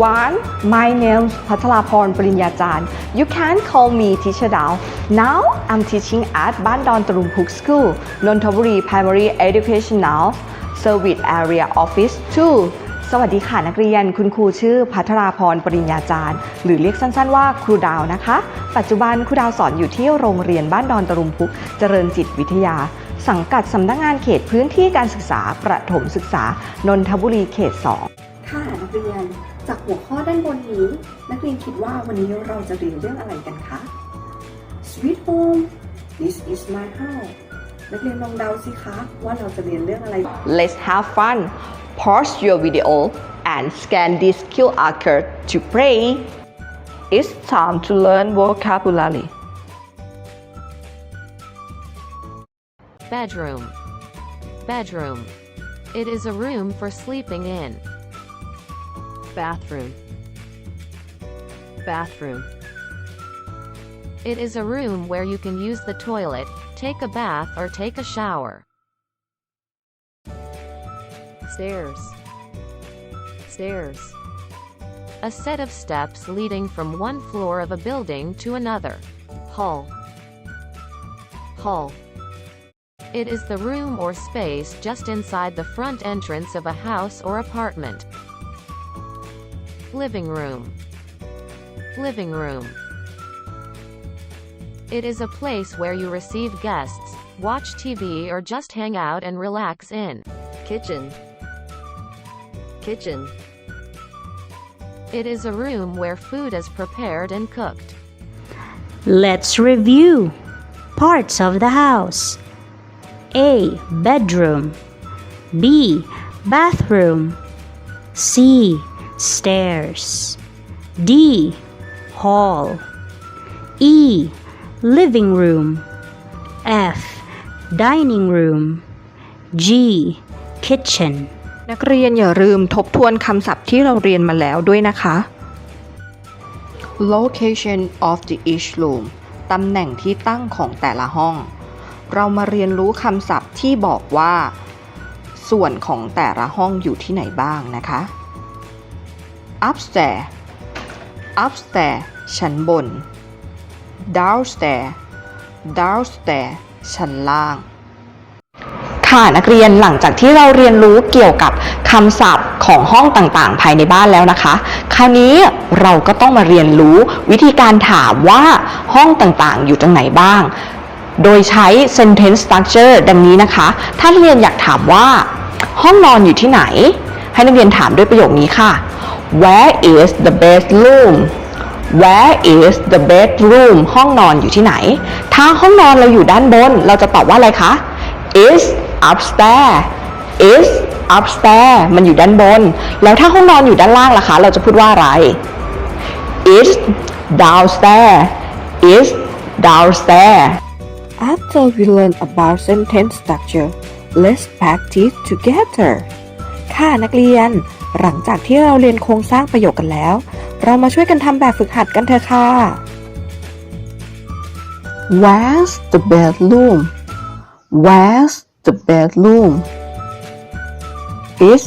everyone my name is พัทราพรปริญญาจารย์ you can call me teacher Dao now I'm teaching at บ้านดอนตรุมพุก School นนทบุรี Primary Educational Service Area Office 2 สวัสดีค่ะนักเรียนคุณครูชื่อพัทราพรปริญญาจารย์ หรือเรียกสั้นๆว่าครูดาวนะคะ ปัจจุบันครูดาวสอนอยู่ที่โรงเรียนบ้านดอนตรุมพุกเจริญจิตวิทยา สังกัดสำนักงานเขตพื้นที่การศึกษาประถมศึกษา นนทบุรีเขต 2 จากหัวข้อด้านบนนี้ นักเรียนคิดว่าวันนี้เราจะเรียนเรื่องอะไรกันคะ Sweet Home This is my house นักเรียนลองเดาสิคะว่าเราจะเรียนเรื่องอะไร Let's have fun pause your video and scan this QR code to play It's time to learn vocabulary Bedroom. Bedroom. It is a room for sleeping in. Bathroom. Bathroom. It is a room where you can use the toilet, take a bath or take a shower. Stairs. Stairs. A set of steps leading from one floor of a building to another. Hall. Hall. It is the room or space just inside the front entrance of a house or apartment. Living room. Living room. It is a place where you receive guests, watch TV or just hang out and relax in. Kitchen. Kitchen. It is a room where food is prepared and cooked. Let's review parts of the house. A. Bedroom. B. Bathroom. C. Stairs. D. Hall. E. Living room. F. Dining room. G. Kitchen. นักเรียนอย่าลืมทบทวนคำศัพท์ที่เราเรียนมาแล้วด้วยนะคะ location of the each room ตำแหน่งที่ตั้งของแต่ละห้อง เรามาเรียนรู้คำศัพท์ที่บอกว่า ส่วนของแต่ละห้องอยู่ที่ไหนบ้างนะคะ upstairs upstairs ชั้นบน downstairs downstairs ชั้นล่าง ค่ะนักเรียนหลังจากที่เราเรียนรู้เกี่ยวกับคำศัพท์ของห้องต่างๆ ภายในบ้านแล้วนะคะ คราวนี้เราก็ต้องมาเรียนรู้วิธีการถามว่าห้องต่างๆ อยู่ตรงไหนบ้าง โดยใช้ sentence structure ดังนี้นะคะ ถ้านักเรียนอยากถามว่า ห้องนอนอยู่ที่ไหน ให้นักเรียนถามด้วยประโยคนี้ค่ะ Where is the bedroom Where is the bedroom ห้องนอนอยู่ที่ไหน ถ้าห้องนอนเราอยู่ด้านบน เราจะตอบว่าอะไรคะ is upstairs is upstairs มันอยู่ด้านบน แล้วถ้าห้องนอนอยู่ด้านล่างล่ะคะ เราจะพูดว่าอะไร is downstairs is downstairs After we learn about sentence structure let's practice together ค่ะนักเรียน หลังจากที่เราเรียนโครงสร้างประโยคกันแล้ว เรามาช่วยกันทำแบบฝึกหัดกันเถอะค่ะ Where's the bedroom Where's the bedroom It's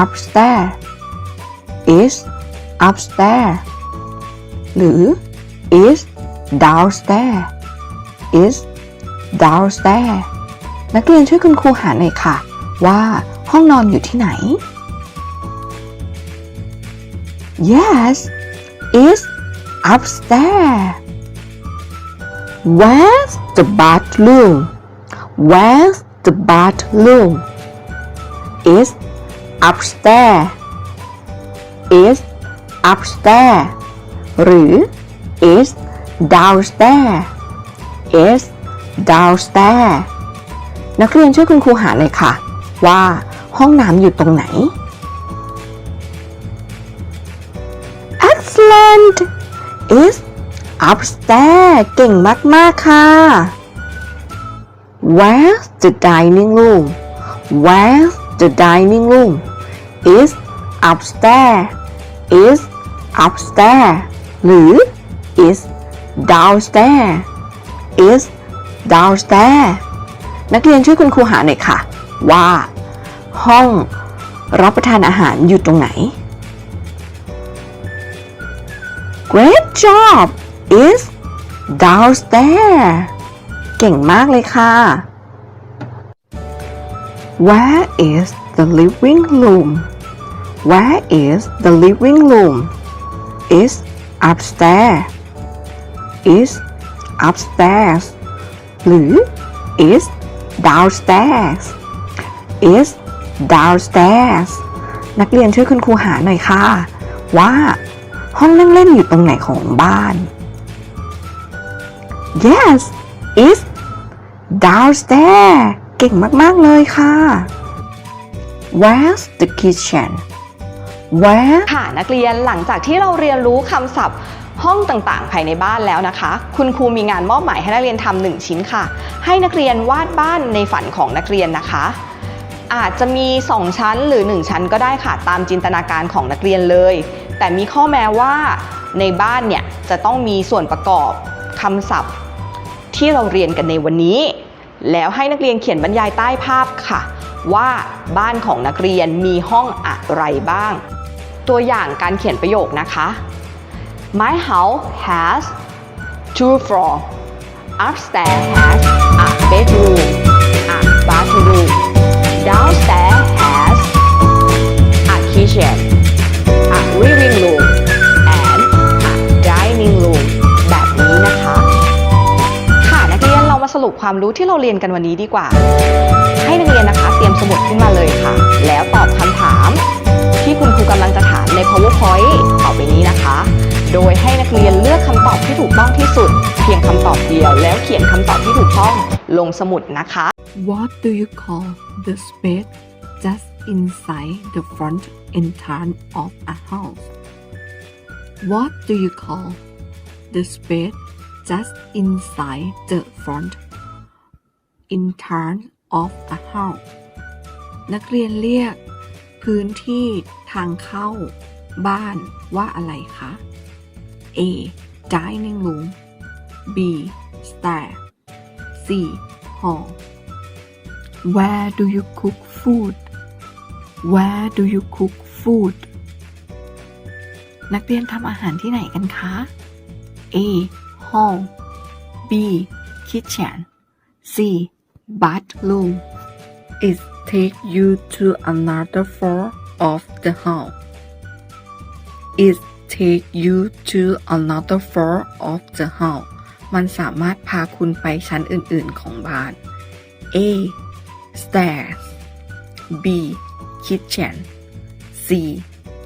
upstairs It's upstairs หรือ It's downstairs It's downstairs นักเรียนช่วยคุณครูหาหน่อยค่ะ ว่า ห้องนอนอยู่ที่ไหน Yes it's upstairs Where's the bathroom Where's the bathroom It's upstairs It's upstairs หรือ It's downstairs It's downstairs นักเรียนช่วยคุณครูหาหน่อยค่ะ ว่า ห้องน้ำอยู่ตรงไหน Excellent is upstairs เก่งมาก ๆ ค่ะ Where's the dining room Where's the dining room Is upstairs Is upstairs หรือ Is downstairs Is downstairs นักเรียนช่วยคุณครูหาหน่อยค่ะ ว่า ห้องรับประทานอาหารอยู่ตรงไหน Great job is downstairs เก่งมากเลยค่ะ Where is the living room Where is the living room is upstairs is upstairs หรือ is downstairs is downstairs นักเรียนช่วยคุณครูหาหน่อยค่ะ ว่า ห้องนั่งเล่นอยู่ตรงไหนของบ้าน Yes is downstairs เก่งมาก ๆ เลยค่ะ Where's the kitchen Where ค่ะ นักเรียนหลังจากที่เราเรียนรู้คำศัพท์ห้องต่างๆ ภายในบ้านแล้วนะคะ คุณครูมีงานมอบหมายให้นักเรียนทำหนึ่งชิ้นค่ะ ให้นักเรียนวาดบ้านในฝันของนักเรียนนะคะ อาจจะมี 2 ชั้นหรือ 1 ชั้นก็ได้ค่ะตามจินตนาการของนักเรียนเลย แต่มีข้อแม้ว่าในบ้านเนี่ยจะต้องมีส่วนประกอบคำศัพท์ ที่เราเรียนกันในวันนี้ แล้วให้นักเรียนเขียนบรรยายใต้ภาพค่ะ ว่าบ้านของนักเรียนมีห้องอะไรบ้าง ตัวอย่างการเขียนประโยคนะคะ My house has two floors. Upstairs has a bedroom, ความรู้ที่เราเรียนกันวันนี้ดีกว่า ให้นักเรียนนะคะ เตรียมสมุดขึ้นมาเลยค่ะ แล้วตอบคำถาม ที่คุณครูกำลังจะถามใน powerpoint ต่อไปนี้นะคะ โดยให้นักเรียนเลือกคำตอบที่ถูกต้องที่สุด เพียงคำตอบเดียว แล้วเขียนคำตอบที่ถูกต้องลงสมุดนะคะ What do you call the space just inside the front entrance of a house? What do you call the space just inside the front entrance of a house? นักเรียนเรียก พื้นที่ทางเข้า บ้านว่าอะไรคะ A dining room B stair C hall Where do you cook food Where do you cook food นักเรียนทำอาหารที่ไหนกันคะ A hall B kitchen C bathroom It take you to another floor of the house It take you to another floor of the house มันสามารถพาคุณไปชั้นอื่นๆของบ้าน A stairs B kitchen C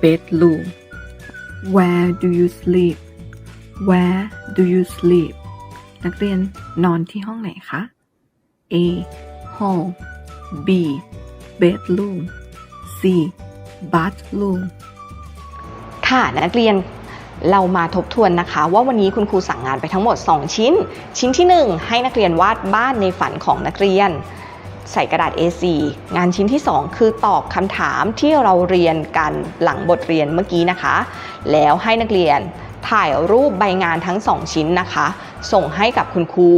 bedroom Where do you sleep Where do you sleep นักเรียนนอนที่ห้องไหนคะ A hall B bedroom C bathroom ค่ะนักเรียนเรามาทบทวนนะคะ ว่าวันนี้คุณครูสั่งงานไปทั้งหมด 2 ชิ้น ชิ้นที่ 1 ให้นักเรียนวาดบ้านในฝันของนักเรียน ใส่กระดาษ A4 งานชิ้นที่ 2 คือตอบคำถามที่เราเรียนกันหลังบทเรียนเมื่อกี้นะคะ แล้วให้นักเรียนถ่ายรูปใบงานทั้ง 2 ชิ้นนะคะ ส่งให้กับคุณครู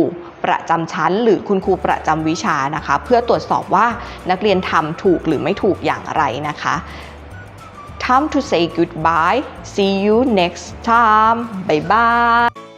ประจำชั้น หรือคุณครูประจำวิชานะคะ เพื่อตรวจสอบว่านักเรียนทำถูกหรือไม่ถูกอย่างไรนะคะ Time to say goodbye. See you next time. Bye bye.